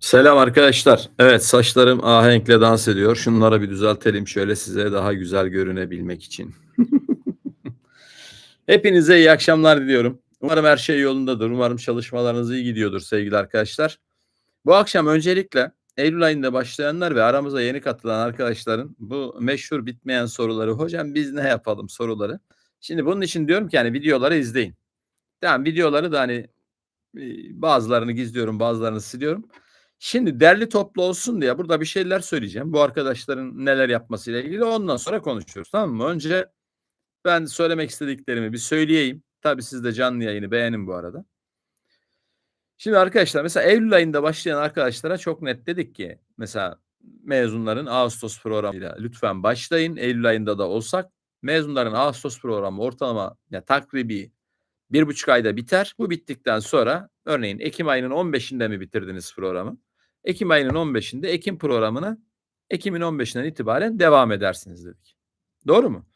Selam arkadaşlar. Evet saçlarım ahenkle dans ediyor. Şunları bir düzeltelim şöyle size daha güzel görünebilmek için. Hepinize iyi akşamlar diliyorum. Umarım her şey yolundadır. Umarım çalışmalarınız iyi gidiyordur sevgili arkadaşlar. Bu akşam öncelikle Eylül ayında başlayanlar ve aramıza yeni katılan arkadaşların bu meşhur bitmeyen soruları. Hocam biz ne yapalım soruları. Şimdi bunun için diyorum ki hani videoları izleyin. Tamam videoları da hani bazılarını gizliyorum bazılarını siliyorum. Şimdi derli toplu olsun diye burada bir şeyler söyleyeceğim. Bu arkadaşların neler yapmasıyla ilgili ondan sonra konuşuyoruz tamam mı? Önce ben söylemek istediklerimi bir söyleyeyim. Tabii siz de canlı yayını beğenin bu arada. Şimdi arkadaşlar mesela Eylül ayında başlayan arkadaşlara çok net dedik ki mesela mezunların Ağustos programıyla lütfen başlayın. Eylül ayında da olsak mezunların Ağustos programı ortalama ya takribi bir buçuk ayda biter. Bu bittikten sonra örneğin Ekim ayının 15'inde mi bitirdiniz programı? Ekim ayının 15'inde Ekim programına Ekim'in 15'inden itibaren devam edersiniz dedik. Doğru mu?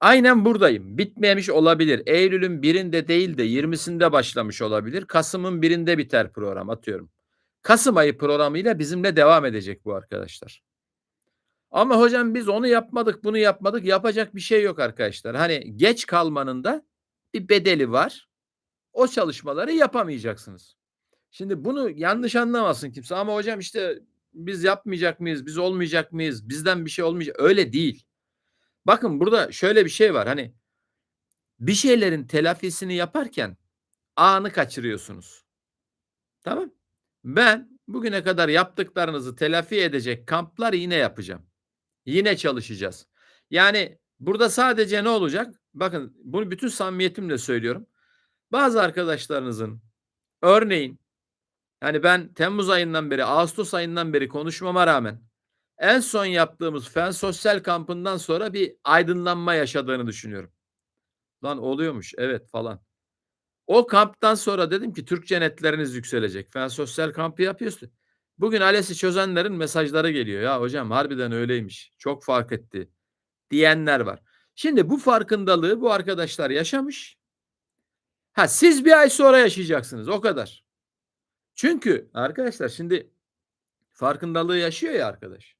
Aynen buradayım. Bitmemiş olabilir. Eylül'ün birinde değil de 20'sinde başlamış olabilir. Kasım'ın birinde biter program atıyorum. Kasım ayı programıyla bizimle devam edecek bu arkadaşlar. Ama hocam biz onu yapmadık, bunu yapmadık. Yapacak bir şey yok arkadaşlar. Hani geç kalmanın da bir bedeli var. O çalışmaları yapamayacaksınız. Şimdi bunu yanlış anlamasın kimse ama hocam işte biz yapmayacak mıyız? Biz olmayacak mıyız? Bizden bir şey olmayacak. Öyle değil. Bakın burada şöyle bir şey var. Hani bir şeylerin telafisini yaparken anı kaçırıyorsunuz. Tamam? Ben bugüne kadar yaptıklarınızı telafi edecek kamplar yine yapacağım. Yine çalışacağız. Yani burada sadece ne olacak? Bakın bunu bütün samimiyetimle söylüyorum. Bazı arkadaşlarınızın örneğin yani ben Temmuz ayından beri, Ağustos ayından beri konuşmama rağmen en son yaptığımız fen sosyal kampından sonra bir aydınlanma yaşadığını düşünüyorum. Lan oluyormuş evet falan. O kamptan sonra dedim ki Türkçe netleriniz yükselecek. Fen sosyal kampı yapıyorsun. Bugün ALES'i çözenlerin mesajları geliyor. Ya hocam harbiden öyleymiş. Çok fark etti diyenler var. Şimdi bu farkındalığı bu arkadaşlar yaşamış. Ha siz bir ay sonra yaşayacaksınız o kadar. Çünkü arkadaşlar şimdi farkındalığı yaşıyor ya arkadaş.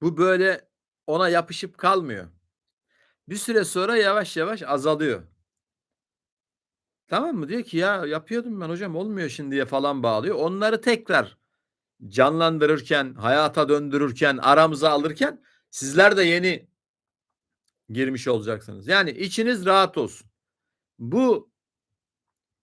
Bu böyle ona yapışıp kalmıyor. Bir süre sonra yavaş yavaş azalıyor. Tamam mı? Diyor ki ya yapıyordum ben hocam olmuyor şimdiye falan bağlıyor. Onları tekrar canlandırırken, hayata döndürürken, aramıza alırken sizler de yeni girmiş olacaksınız. Yani içiniz rahat olsun. Bu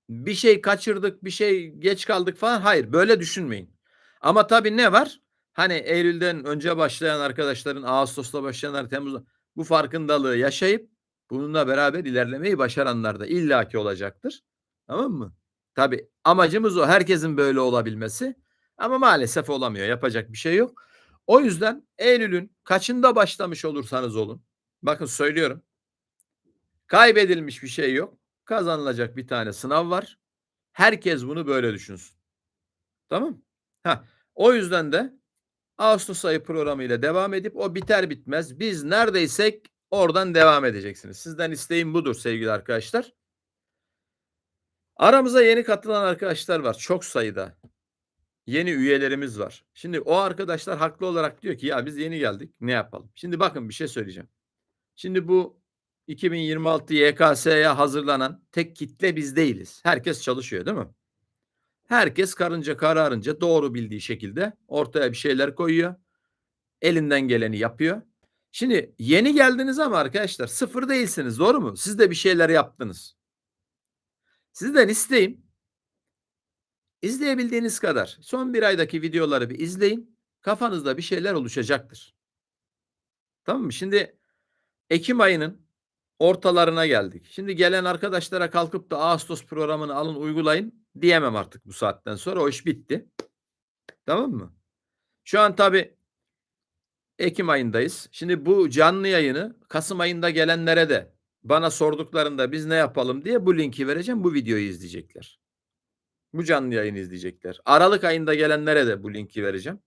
bir şey kaçırdık, bir şey geç kaldık falan. Hayır, böyle düşünmeyin. Ama tabii ne var? Hani Eylül'den önce başlayan arkadaşların, Ağustos'ta başlayanlar, Temmuz'da bu farkındalığı yaşayıp bununla beraber ilerlemeyi başaranlar da illaki olacaktır. Tamam mı? Tabii amacımız o. Herkesin böyle olabilmesi. Ama maalesef olamıyor. Yapacak bir şey yok. O yüzden Eylül'ün kaçında başlamış olursanız olun. Bakın söylüyorum. Kaybedilmiş bir şey yok. Kazanılacak bir tane sınav var. Herkes bunu böyle düşünsün. Tamam? Ha, o yüzden de Ağustos ayı programı ile devam edip o biter bitmez biz neredeysek oradan devam edeceksiniz. Sizden isteğim budur sevgili arkadaşlar. Aramıza yeni katılan arkadaşlar var. Çok sayıda. Yeni üyelerimiz var. Şimdi o arkadaşlar haklı olarak diyor ki ya biz yeni geldik ne yapalım? Şimdi bakın bir şey söyleyeceğim. Şimdi bu 2026 YKS'ye hazırlanan tek kitle biz değiliz. Herkes çalışıyor değil mi? Herkes karınca kararınca doğru bildiği şekilde ortaya bir şeyler koyuyor. Elinden geleni yapıyor. Şimdi yeni geldiniz ama arkadaşlar sıfır değilsiniz doğru mu? Siz de bir şeyler yaptınız. Sizden isteğim izleyebildiğiniz kadar son bir aydaki videoları bir izleyin. Kafanızda bir şeyler oluşacaktır. Tamam mı? Şimdi Ekim ayının ortalarına geldik. Şimdi gelen arkadaşlara kalkıp da Ağustos programını alın uygulayın diyemem artık bu saatten sonra. O iş bitti. Tamam mı? Şu an tabi Ekim ayındayız. Şimdi bu canlı yayını Kasım ayında gelenlere de bana sorduklarında biz ne yapalım diye bu linki vereceğim. Bu videoyu izleyecekler. Bu canlı yayını izleyecekler. Aralık ayında gelenlere de bu linki vereceğim.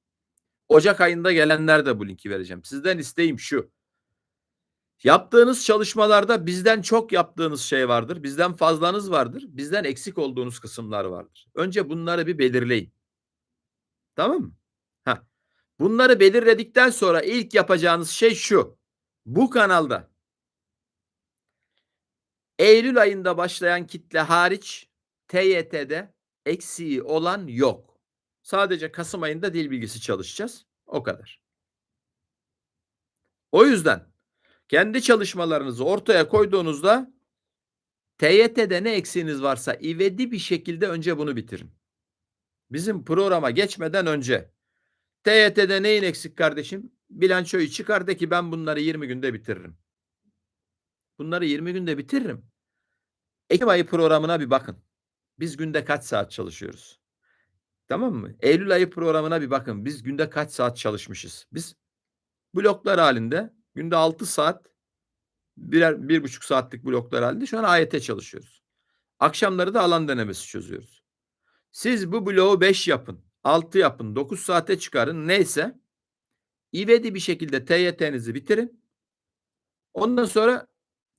Ocak ayında gelenler de bu linki vereceğim. Sizden isteğim şu. Yaptığınız çalışmalarda bizden çok yaptığınız şey vardır. Bizden fazlanız vardır. Bizden eksik olduğunuz kısımlar vardır. Önce bunları bir belirleyin. Tamam mı? Heh. Bunları belirledikten sonra ilk yapacağınız şey şu. Bu kanalda Eylül ayında başlayan kitle hariç TYT'de eksiği olan yok. Sadece Kasım ayında dil bilgisi çalışacağız. O kadar. O yüzden kendi çalışmalarınızı ortaya koyduğunuzda TYT'de ne eksiğiniz varsa ivedi bir şekilde önce bunu bitirin. Bizim programa geçmeden önce TYT'de neyin eksik kardeşim? Bilançoyu çıkar de ki ben bunları 20 günde bitiririm. Bunları 20 günde bitiririm. Ekim ayı programına bir bakın. Biz günde kaç saat çalışıyoruz? Tamam mı? Eylül ayı programına bir bakın. Biz günde kaç saat çalışmışız? Biz bloklar halinde günde 6 saat birer bir buçuk saatlik bloklar halinde şu an AYT çalışıyoruz. Akşamları da alan denemesi çözüyoruz. Siz bu bloğu 5 yapın, 6 yapın, 9 saate çıkarın neyse ivedi bir şekilde TYT'nizi bitirin. Ondan sonra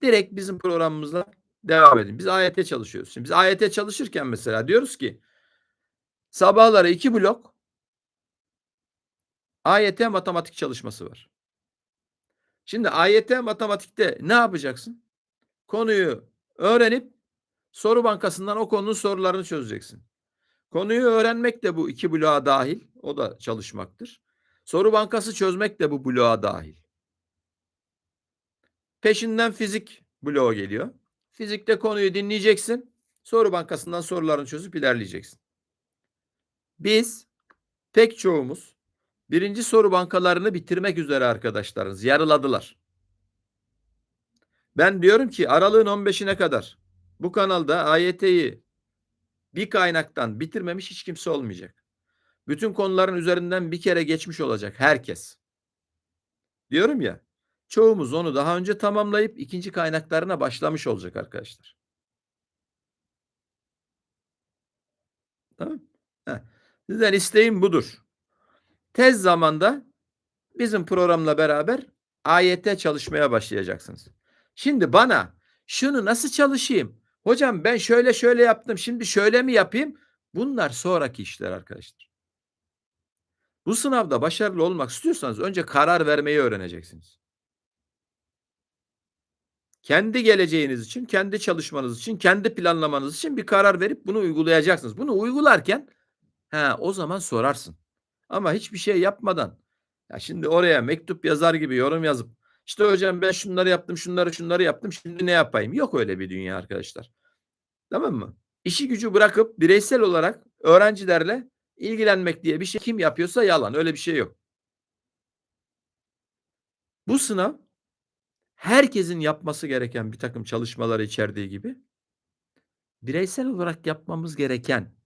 direkt bizim programımızla devam edin. Biz AYT çalışıyoruz. Şimdi biz AYT çalışırken mesela diyoruz ki sabahları 2 blok AYT matematik çalışması var. Şimdi AYT matematikte ne yapacaksın? Konuyu öğrenip soru bankasından o konunun sorularını çözeceksin. Konuyu öğrenmek de bu iki bloğa dahil. O da çalışmaktır. Soru bankası çözmek de bu bloğa dahil. Peşinden fizik bloğu geliyor. Fizikte konuyu dinleyeceksin. Soru bankasından sorularını çözüp ilerleyeceksin. Biz pek çoğumuz birinci soru bankalarını bitirmek üzere arkadaşlarınız yarıladılar. Ben diyorum ki aralığın 15'ine kadar bu kanalda AYT'yi bir kaynaktan bitirmemiş hiç kimse olmayacak. Bütün konuların üzerinden bir kere geçmiş olacak herkes. Diyorum ya çoğumuz onu daha önce tamamlayıp ikinci kaynaklarına başlamış olacak arkadaşlar. Tamam. Heh. Sizden isteğim budur. Tez zamanda bizim programla beraber AYT çalışmaya başlayacaksınız. Şimdi bana şunu nasıl çalışayım? Hocam ben şöyle şöyle yaptım. Şimdi şöyle mi yapayım? Bunlar sonraki işler arkadaşlar. Bu sınavda başarılı olmak istiyorsanız önce karar vermeyi öğreneceksiniz. Kendi geleceğiniz için, kendi çalışmanız için, kendi planlamanız için bir karar verip bunu uygulayacaksınız. Bunu uygularken he, o zaman sorarsın. Ama hiçbir şey yapmadan ya şimdi oraya mektup yazar gibi yorum yazıp işte hocam ben şunları yaptım, şunları şunları yaptım. Şimdi ne yapayım? Yok öyle bir dünya arkadaşlar. Tamam mı? İşi gücü bırakıp bireysel olarak öğrencilerle ilgilenmek diye bir şey kim yapıyorsa yalan. Öyle bir şey yok. Bu sınav herkesin yapması gereken bir takım çalışmaları içerdiği gibi bireysel olarak yapmamız gereken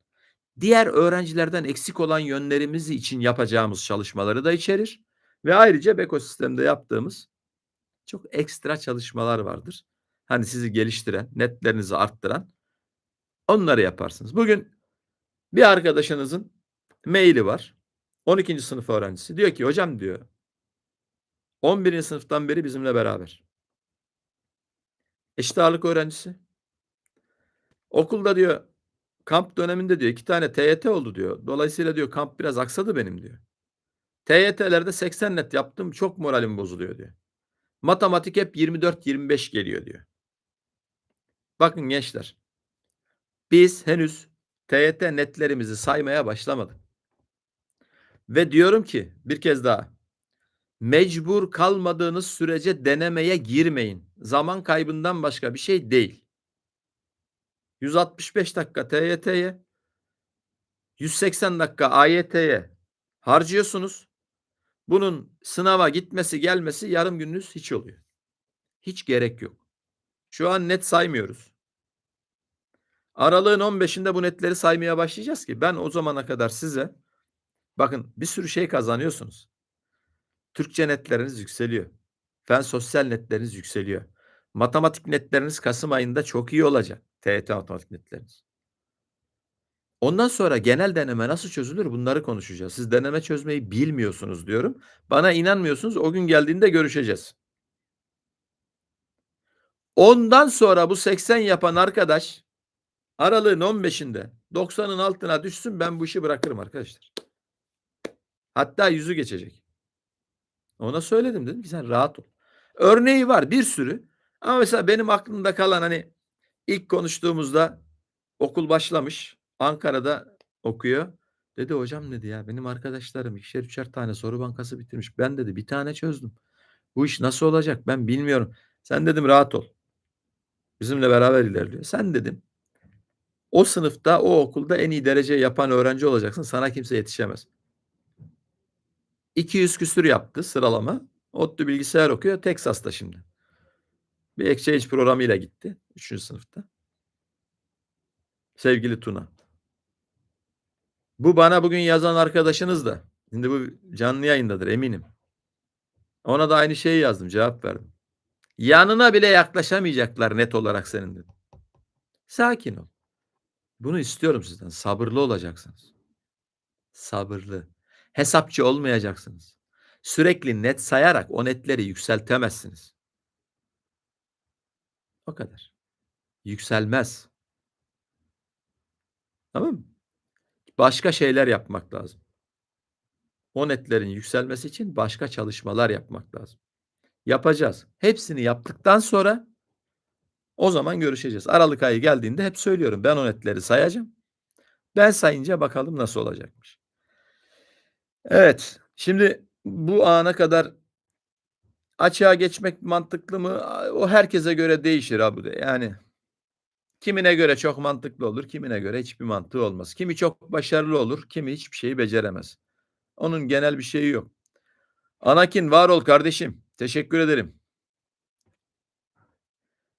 diğer öğrencilerden eksik olan yönlerimizi için yapacağımız çalışmaları da içerir ve ayrıca ekosistemde yaptığımız çok ekstra çalışmalar vardır. Hani sizi geliştiren, netlerinizi arttıran onları yaparsınız. Bugün bir arkadaşınızın maili var. 12. sınıf öğrencisi. Diyor ki hocam diyor 11. sınıftan beri bizimle beraber. Eşit ağırlık öğrencisi. Okulda diyor kamp döneminde diyor iki tane TYT oldu diyor. Dolayısıyla diyor kamp biraz aksadı benim diyor. TYT'lerde 80 net yaptım çok moralim bozuluyor diyor. Matematik hep 24-25 geliyor diyor. Bakın gençler. Biz henüz TYT netlerimizi saymaya başlamadık. Ve diyorum ki bir kez daha mecbur kalmadığınız sürece denemeye girmeyin. Zaman kaybından başka bir şey değil. 165 dakika TYT'ye 180 dakika AYT'ye harcıyorsunuz. Bunun sınava gitmesi gelmesi yarım gününüz hiç oluyor. Hiç gerek yok. Şu an net saymıyoruz. Aralığın 15'inde bu netleri saymaya başlayacağız ki ben o zamana kadar size bakın bir sürü şey kazanıyorsunuz. Türkçe netleriniz yükseliyor. Fen sosyal netleriniz yükseliyor. Matematik netleriniz Kasım ayında çok iyi olacak. TET matematik netleriniz. Ondan sonra genel deneme nasıl çözülür bunları konuşacağız. Siz deneme çözmeyi bilmiyorsunuz diyorum. Bana inanmıyorsunuz o gün geldiğinde görüşeceğiz. Ondan sonra bu 80 yapan arkadaş aralığın 15'inde 90'ın altına düşsün ben bu işi bırakırım arkadaşlar. Hatta yüzü geçecek. Ona söyledim dedim ki sen rahat ol. Örneği var bir sürü. Ama mesela benim aklımda kalan hani ilk konuştuğumuzda okul başlamış. Ankara'da okuyor. Dedi hocam dedi ya benim arkadaşlarım ikişer üçer tane soru bankası bitirmiş. Ben dedi bir tane çözdüm. Bu iş nasıl olacak ben bilmiyorum. Sen dedim rahat ol. Bizimle beraber ilerliyor. Sen dedim o sınıfta o okulda en iyi derece yapan öğrenci olacaksın. Sana kimse yetişemez. 200 küsür yaptı sıralama. ODTÜ bilgisayar okuyor. Texas'ta şimdi. Bir exchange programıyla gitti. Üçüncü sınıfta. Sevgili Tuna. Bu bana bugün yazan arkadaşınız da. Şimdi bu canlı yayındadır eminim. Ona da aynı şeyi yazdım. Cevap verdim. Yanına bile yaklaşamayacaklar net olarak senin dedim. Sakin ol. Bunu istiyorum sizden. Sabırlı olacaksınız. Sabırlı. Hesapçı olmayacaksınız. Sürekli net sayarak o netleri yükseltemezsiniz. O kadar. Yükselmez. Tamam mı? Başka şeyler yapmak lazım. O netlerin yükselmesi için başka çalışmalar yapmak lazım. Yapacağız. Hepsini yaptıktan sonra o zaman görüşeceğiz. Aralık ayı geldiğinde hep söylüyorum. Ben o netleri sayacağım. Ben sayınca bakalım nasıl olacakmış. Evet. Şimdi bu ana kadar açığa geçmek mantıklı mı? O herkese göre değişir abi de. Yani kimine göre çok mantıklı olur, kimine göre hiçbir mantığı olmaz. Kimi çok başarılı olur, kimi hiçbir şeyi beceremez. Onun genel bir şeyi yok. Anakin var ol kardeşim. Teşekkür ederim.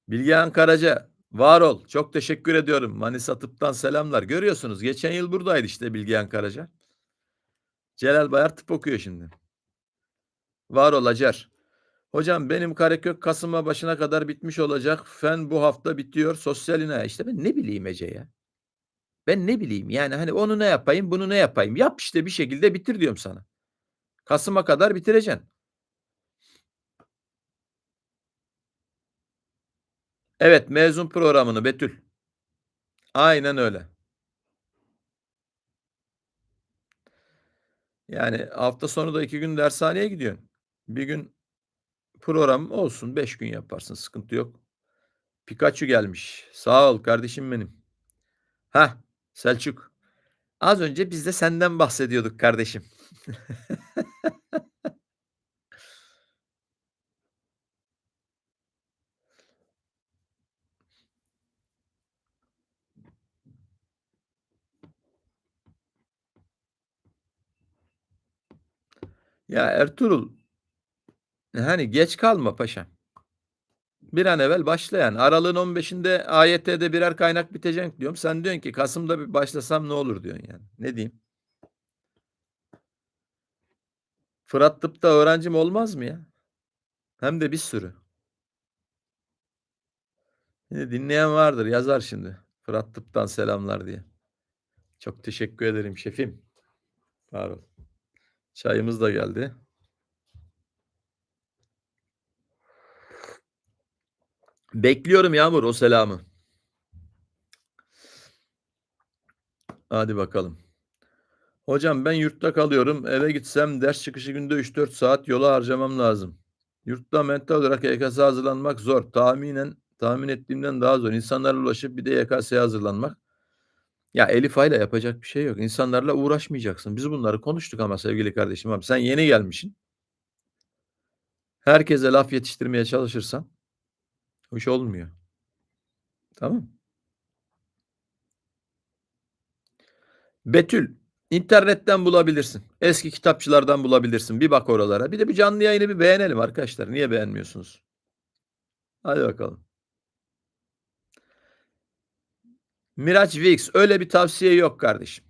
Bilgehan Karaca var ol. Çok teşekkür ediyorum. Manisa Tıp'tan selamlar. Görüyorsunuz geçen yıl buradaydı işte Bilgehan Karaca. Celal Bayar tıp okuyor şimdi. Var ol Acar. Hocam benim Karakök Kasım'a başına kadar bitmiş olacak. Fen bu hafta bitiyor. Sosyaline işte ben ne bileyim Ece ya. Ben ne bileyim yani hani onu ne yapayım bunu ne yapayım. Yap işte bir şekilde bitir diyorum sana. Kasım'a kadar bitireceksin. Evet mezun programını Betül. Aynen öyle. Yani hafta sonu da iki gün dershaneye gidiyorsun. Bir gün program olsun. Beş gün yaparsın. Sıkıntı yok. Pikachu gelmiş. Sağ ol kardeşim benim. Ha Selçuk. Az önce biz de senden bahsediyorduk kardeşim. Ya Ertuğrul hani geç kalma paşam. Bir an evvel başla yani. Aralığın 15'inde AYT'de birer kaynak bitecek diyorum. Sen diyorsun ki Kasım'da bir başlasam ne olur diyorsun yani. Ne diyeyim? Fırat Tıp'ta öğrencim olmaz mı ya? Hem de bir sürü. Yine dinleyen vardır yazar şimdi. Fırat Tıp'tan selamlar diye. Çok teşekkür ederim şefim. Var ol. Çayımız da geldi. Bekliyorum Yağmur o selamı. Hadi bakalım. Hocam ben yurtta kalıyorum. Eve gitsem ders çıkışı günde 3-4 saat yola harcamam lazım. Yurtta mental olarak YKS hazırlanmak zor. Tahminen tahmin ettiğimden daha zor. İnsanlarla ulaşıp bir de YKS'ye hazırlanmak. Ya Elif Ay'la yapacak bir şey yok. İnsanlarla uğraşmayacaksın. Biz bunları konuştuk ama sevgili kardeşim abi. Sen yeni gelmişsin. Herkese laf yetiştirmeye çalışırsan hoş olmuyor. Tamam. Betül internetten bulabilirsin. Eski kitapçılardan bulabilirsin. Bir bak oralara. Bir de bir canlı yayını bir beğenelim arkadaşlar. Niye beğenmiyorsunuz? Hadi bakalım. Miraç Vix öyle bir tavsiye yok kardeşim.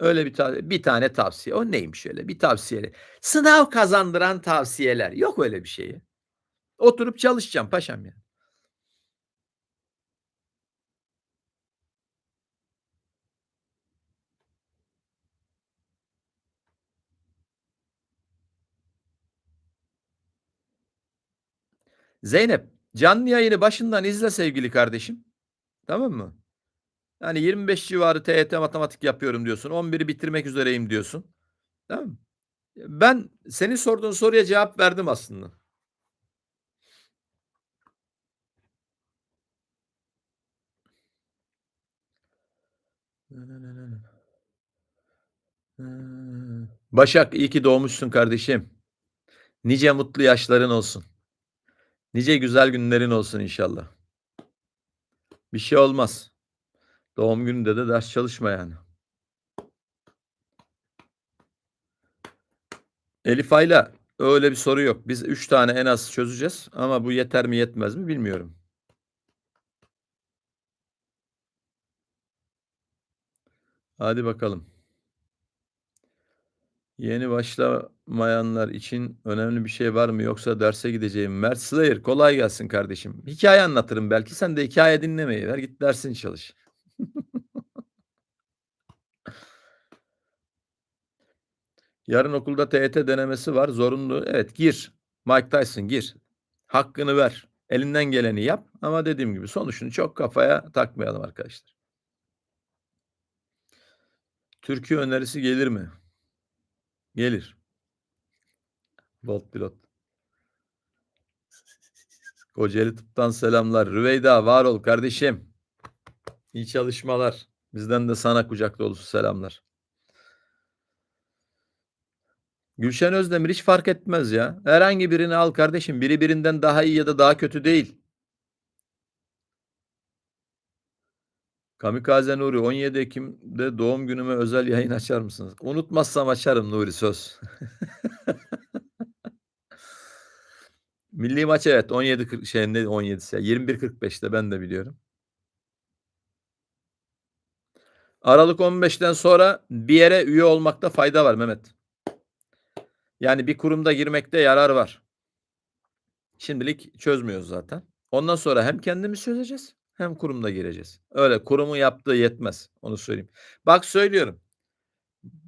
Öyle bir tavsiye, bir tane tavsiye. O neymiş öyle bir tavsiye? Sınav kazandıran tavsiyeler. Yok öyle bir şeyi. Oturup çalışacağım paşam ya. Zeynep, canlı yayını başından izle sevgili kardeşim. Tamam mı? Yani 25 civarı TYT matematik yapıyorum diyorsun. 11'i bitirmek üzereyim diyorsun. Tamam mı? Ben senin sorduğun soruya cevap verdim aslında. Başak iyi ki doğmuşsun kardeşim. Nice mutlu yaşların olsun. Nice güzel günlerin olsun inşallah. Bir şey olmaz. Doğum gününde de ders çalışma yani. Elif Ayla öyle bir soru yok. Biz 3 tane en az çözeceğiz ama bu yeter mi yetmez mi bilmiyorum. Hadi bakalım. Yeni başlamayanlar için önemli bir şey var mı yoksa derse gideceğim. Mert Slayer kolay gelsin kardeşim. Hikaye anlatırım belki. Sen de hikaye dinlemeyi ver. Git dersini çalış. Yarın okulda TYT denemesi var. Zorunlu. Evet gir. Mike Tyson gir. Hakkını ver. Elinden geleni yap. Ama dediğim gibi sonuçunu çok kafaya takmayalım arkadaşlar. Türkiye önerisi gelir mi? Gelir. Bolt pilot. Kocaeli Tıp'tan selamlar. Rüveyda var ol kardeşim. İyi çalışmalar. Bizden de sana kucak dolusu selamlar. Gülşen Özdemir hiç fark etmez ya. Herhangi birini al kardeşim. Biri birinden daha iyi ya da daha kötü değil. Kamikaze Nuri 17 Ekim'de doğum günüme özel yayın açar mısınız? Unutmazsam açarım Nuri söz. Milli maç evet 17 40 şey ne 17'si ya 21.45'te ben de biliyorum. Aralık 15'ten sonra bir yere üye olmakta fayda var Mehmet. Yani bir kurumda girmekte yarar var. Şimdilik çözmüyoruz zaten. Ondan sonra hem kendimiz çözeceğiz hem kurumda gireceğiz. Öyle kurumun yaptığı yetmez. Onu söyleyeyim. Bak söylüyorum.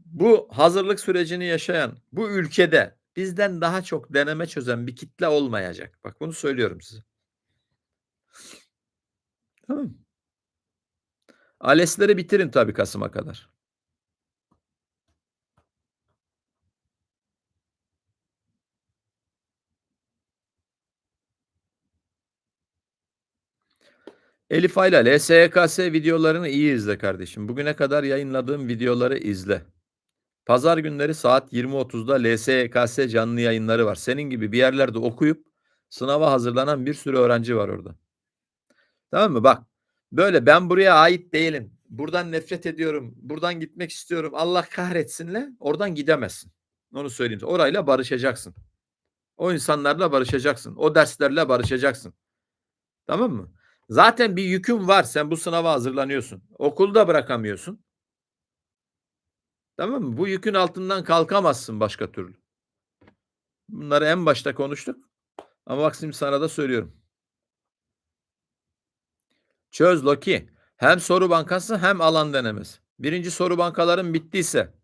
Bu hazırlık sürecini yaşayan bu ülkede bizden daha çok deneme çözen bir kitle olmayacak. Bak bunu söylüyorum size. Tamam? ALES'leri bitirin tabii Kasım'a kadar. Elif Ayla LSYKS videolarını iyi izle kardeşim. Bugüne kadar yayınladığım videoları izle. Pazar günleri saat 20.30'da LSYKS canlı yayınları var. Senin gibi bir yerlerde okuyup sınava hazırlanan bir sürü öğrenci var orada. Tamam mı? Bak böyle ben buraya ait değilim. Buradan nefret ediyorum. Buradan gitmek istiyorum. Allah kahretsinle oradan gidemezsin. Onu söyleyeyim. Orayla barışacaksın. O insanlarla barışacaksın. O derslerle barışacaksın. Tamam mı? Zaten bir yükün var. Sen bu sınava hazırlanıyorsun. Okulda bırakamıyorsun. Tamam mı? Bu yükün altından kalkamazsın başka türlü. Bunları en başta konuştuk. Ama bak şimdi sana da söylüyorum. Çöz Loki. Hem soru bankası hem alan denemesi. Birinci soru bankaların bittiyse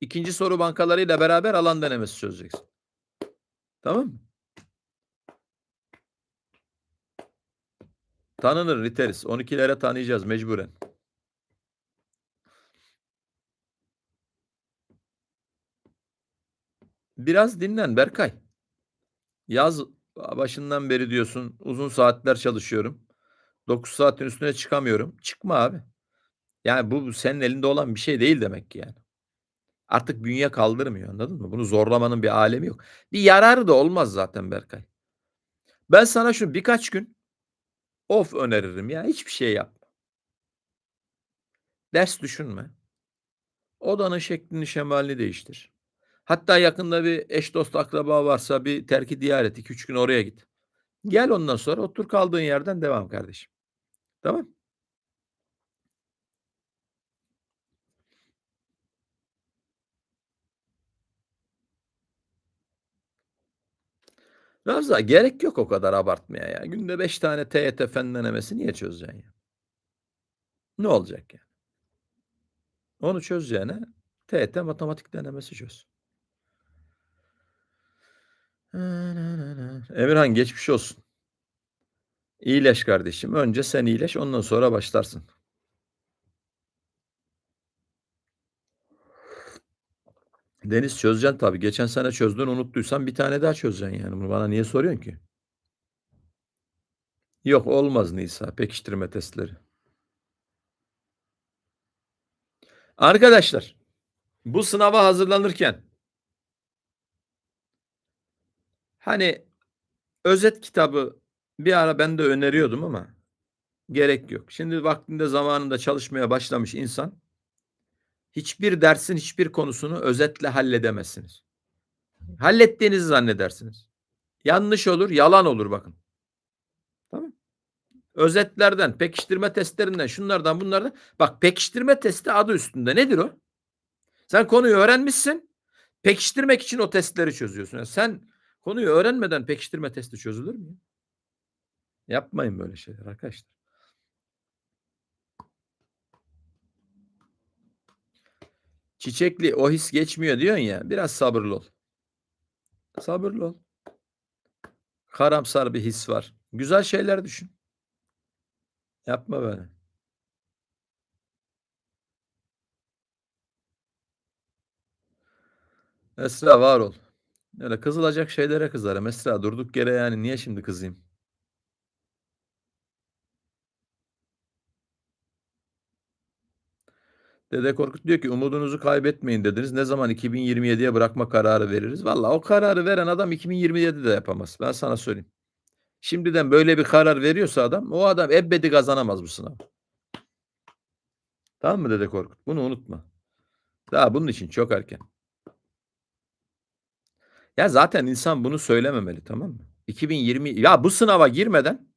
ikinci soru bankalarıyla beraber alan denemesi çözeceksin. Tamam mı? Tanınır Riteris. 12'lere tanıyacağız mecburen. Biraz dinlen Berkay. Yaz başından beri diyorsun uzun saatler çalışıyorum. 9 saatin üstüne çıkamıyorum. Çıkma abi. Yani bu senin elinde olan bir şey değil demek ki yani. Artık bünye kaldırmıyor anladın mı? Bunu zorlamanın bir alemi yok. Bir yararı da olmaz zaten Berkay. Ben sana şu birkaç gün off öneririm ya. Hiçbir şey yapma. Ders düşünme. Odanın şeklini şemalini değiştir. Hatta yakında bir eş dost akraba varsa bir terki diyar et. 2-3 gün oraya git. Gel ondan sonra otur kaldığın yerden devam kardeşim. Tamam. Ravza gerek yok o kadar abartmaya ya. Günde 5 tane TYT fen denemesi niye çözeceksin ya? Ne olacak ya? Onu çözeceğine TYT matematik denemesi çöz. Emirhan geçmiş olsun. İyileş kardeşim. Önce sen iyileş, ondan sonra başlarsın. Deniz çözeceksin tabii. Geçen sene çözdün, unuttuysan bir tane daha çözeceksin yani. Bunu bana niye soruyorsun ki? Yok olmaz Nisa, pekiştirme testleri. Arkadaşlar, bu sınava hazırlanırken hani özet kitabı bir ara ben de öneriyordum ama gerek yok. Şimdi vaktinde zamanında çalışmaya başlamış insan hiçbir dersin hiçbir konusunu özetle halledemezsiniz. Hallettiğinizi zannedersiniz. Yanlış olur, yalan olur bakın. Tamam. Özetlerden, pekiştirme testlerinden, şunlardan, bunlardan. Bak pekiştirme testi adı üstünde. Nedir o? Sen konuyu öğrenmişsin. Pekiştirmek için o testleri çözüyorsun. Yani sen konuyu öğrenmeden pekiştirme testi çözülür mü? Yapmayın böyle şeyler arkadaşlar. Çiçekli o his geçmiyor diyorsun ya. Biraz sabırlı ol. Sabırlı ol. Karamsar bir his var. Güzel şeyler düşün. Yapma böyle. Esra var ol. Öyle kızılacak şeylere kızarım. Esra durduk yere yani niye şimdi kızayım? Dede Korkut diyor ki umudunuzu kaybetmeyin dediniz. Ne zaman 2027'ye bırakma kararı veririz? Valla o kararı veren adam 2027'de yapamaz. Ben sana söyleyeyim. Şimdiden böyle bir karar veriyorsa adam o adam ebedi kazanamaz bu sınavı. Tamam mı Dede Korkut? Bunu unutma. Daha bunun için çok erken. Ya zaten insan bunu söylememeli tamam mı? 2020 ya bu sınava girmeden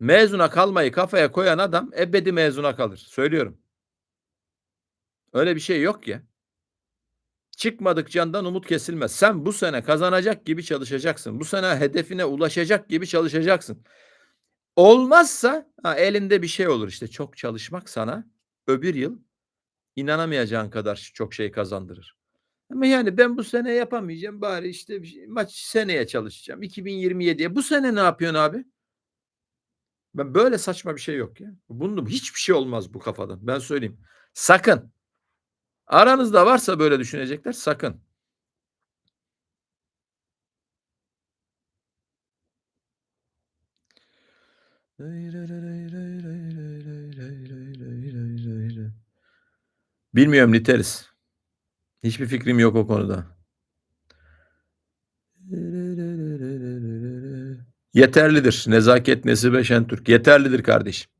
mezuna kalmayı kafaya koyan adam ebedi mezuna kalır. Söylüyorum. Öyle bir şey yok ya. Çıkmadık candan umut kesilmez. Sen bu sene kazanacak gibi çalışacaksın. Bu sene hedefine ulaşacak gibi çalışacaksın. Olmazsa ha, elinde bir şey olur işte. Çok çalışmak sana öbür yıl inanamayacağın kadar çok şey kazandırır. Ama yani ben bu sene yapamayacağım. Bari işte şey, maç seneye çalışacağım. 2027'ye. Bu sene ne yapıyorsun abi? Ben böyle saçma bir şey yok ya. Bunun hiçbir şey olmaz bu kafadan. Ben söyleyeyim. Sakın. Aranızda varsa böyle düşünecekler sakın. Bilmiyorum Niteris. Hiçbir fikrim yok o konuda. Yeterlidir. Nezaket Nesibe Şentürk. Yeterlidir kardeşim.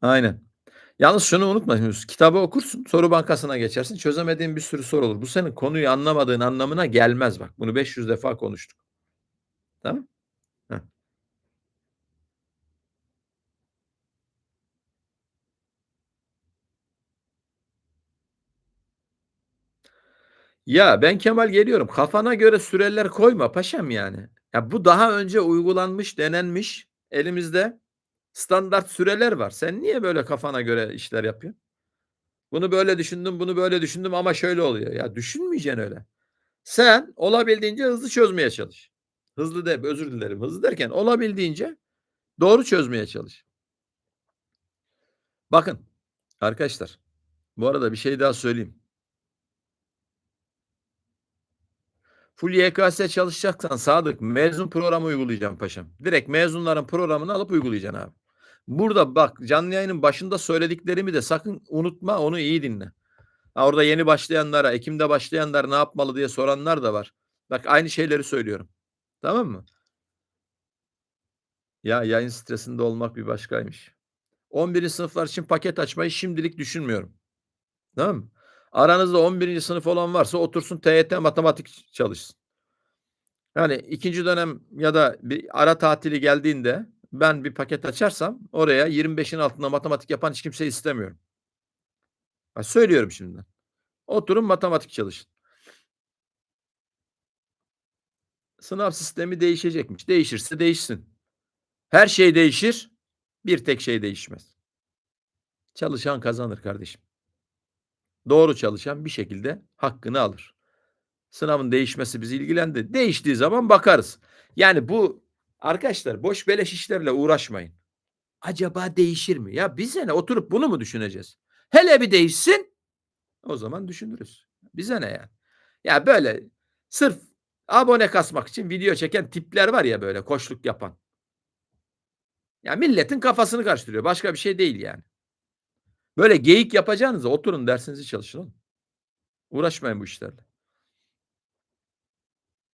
Aynen. Yalnız şunu unutma. Kitabı okursun. Soru bankasına geçersin. Çözemediğin bir sürü soru olur. Bu senin konuyu anlamadığın anlamına gelmez bak. Bunu 500 defa konuştuk. Tamam? Heh. Ya ben Kemal geliyorum. Kafana göre süreler koyma paşam yani. Ya bu daha önce uygulanmış, denenmiş. Elimizde standart süreler var. Sen niye böyle kafana göre işler yapıyorsun? Bunu böyle düşündüm, bunu böyle düşündüm ama şöyle oluyor. Ya düşünmeyeceksin öyle. Sen olabildiğince hızlı çözmeye çalış. Hızlı de özür dilerim. Hızlı derken olabildiğince doğru çözmeye çalış. Bakın arkadaşlar bu arada bir şey daha söyleyeyim. Full YKS çalışacaksan Sadık mezun programı uygulayacağım paşam. Direkt mezunların programını alıp uygulayacaksın abi. Burada bak canlı yayının başında söylediklerimi de sakın unutma onu iyi dinle. Ha, orada yeni başlayanlara, Ekim'de başlayanlar ne yapmalı diye soranlar da var. Bak aynı şeyleri söylüyorum. Tamam mı? Ya yayın stresinde olmak bir başkaymış. 11. sınıflar için paket açmayı şimdilik düşünmüyorum. Tamam mı? Aranızda 11. sınıf olan varsa otursun TYT matematik çalışsın. Yani ikinci dönem ya da bir ara tatili geldiğinde ben bir paket açarsam oraya 25'in altında matematik yapan hiç kimse istemiyorum. Ben söylüyorum şimdiden. Oturun matematik çalışın. Sınav sistemi değişecekmiş. Değişirse değişsin. Her şey değişir. Bir tek şey değişmez. Çalışan kazanır kardeşim. Doğru çalışan bir şekilde hakkını alır. Sınavın değişmesi bizi ilgilendi. Değiştiği zaman bakarız. Yani bu Arkadaşlar boş beleş işlerle uğraşmayın. Acaba değişir mi? Ya bize ne? Oturup bunu mu düşüneceğiz? Hele bir değişsin, o zaman düşünürüz. Bize ne ya? Ya böyle sırf abone kasmak için video çeken tipler var ya böyle koçluk yapan. Ya milletin kafasını karıştırıyor. Başka bir şey değil yani. Böyle geyik yapacağınıza oturun dersinizi çalışın. Uğraşmayın bu işlerle.